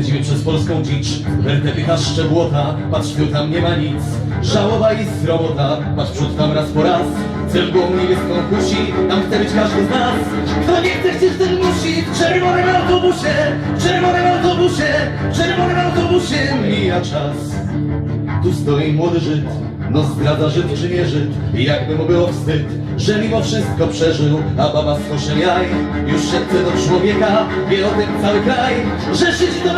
przez polską dzicz Wertepycha szczebłota, patrz tu tam nie ma nic. Żałoba i sromota, patrz przód tam raz po raz. Cel głową niebieską kusi, tam chce być każdy z nas. Kto nie chce chcieć ten musi. W czerwonym autobusie, w czerwonym autobusie W czerwonym autobusie. Mija czas. Tu stoi młody Żyd, no zdradza Żyd czy nie Żyd? Jakby mu było wstyd, że mimo wszystko przeżył. A baba z koszem jaj. Już szepce do człowieka. Wie o tym cały kraj, że Żydzi to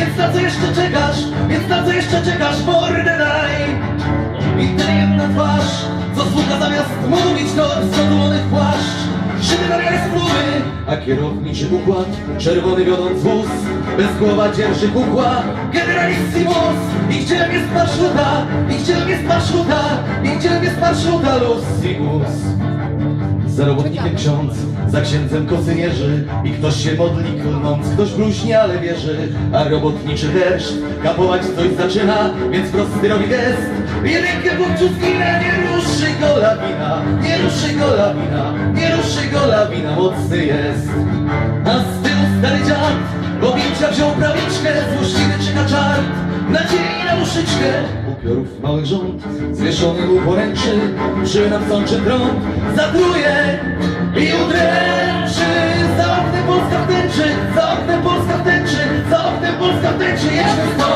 więc na co jeszcze czekasz? Więc na co jeszcze czekasz, mordę daj? Inteligentna twarz, co słucha zamiast mówić to zadumany płaszcz. Szyby na spluwy, a kierowniczy układ. Czerwony wiodąc wóz, bez głowa dzierży kukła. Generalissimus, i gdzie jest marszuta I gdzie jest marszuta I gdzie jest marszuta Lucimus za robotnikiem ksiądz, za księdzem kosynierzy I ktoś się modli klnąc, ktoś bluźnie, ale wierzy. A robotniczy deszcz kapować coś zaczyna Więc prosty robi gest. Jedynkę włączył zginę, nie ruszy go lawina Nie ruszy go lawina, nie ruszy go lawina Mocny jest. A z tyłu stary dziad Bo pięcia wziął prawiczkę, złośliwy czyta czart Nadziei na uszyczkę Upiorów małych rząd Zwieszony mu poręczy Przy nam sączy trąd Zatruje tęczy, za oknem Polska w tęczy, za oknem Polska w tęczy, jeszcze